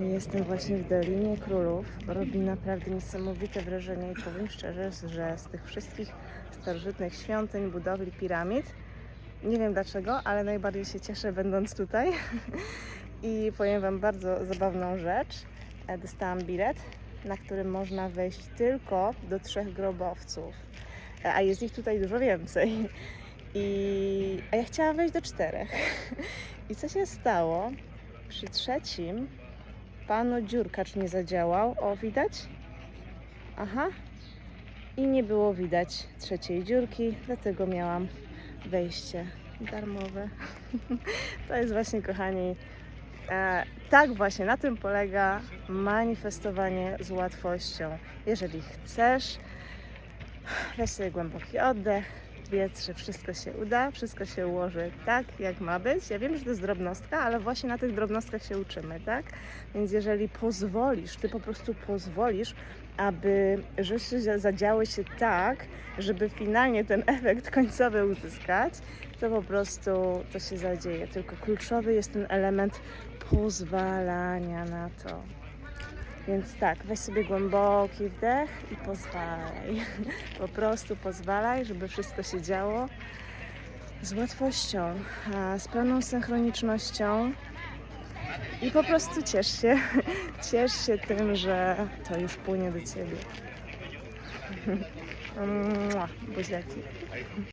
Jestem właśnie w Dolinie Królów. Robi naprawdę niesamowite wrażenie i powiem szczerze, że z tych wszystkich starożytnych świątyń, budowli, piramid, nie wiem dlaczego, ale najbardziej się cieszę będąc tutaj. I powiem Wam bardzo zabawną rzecz. E, Dostałam bilet, na którym można wejść tylko do trzech grobowców, E, a jest ich tutaj dużo więcej. I... A ja chciałam wejść do czterech. I co się stało? Przy trzecim panu dziurkacz nie zadziałał. O, widać? Aha. I nie było widać trzeciej dziurki, dlatego miałam wejście darmowe. To jest właśnie, kochani, e, tak właśnie na tym polega manifestowanie z łatwością. Jeżeli chcesz, weź sobie głęboki oddech, wiedz, że wszystko się uda, wszystko się ułoży tak, jak ma być. Ja wiem, że to jest drobnostka, ale właśnie na tych drobnostkach się uczymy, tak? Więc jeżeli pozwolisz, ty po prostu pozwolisz, aby rzeczy za- zadziały się tak, żeby finalnie ten efekt końcowy uzyskać, to po prostu to się zadzieje. Tylko kluczowy jest ten element pozwalania na to. Więc tak, weź sobie głęboki wdech i pozwalaj. Po prostu pozwalaj, żeby wszystko się działo z łatwością, z pełną synchronicznością. I po prostu ciesz się, ciesz się tym, że to już płynie do ciebie. Buziaki.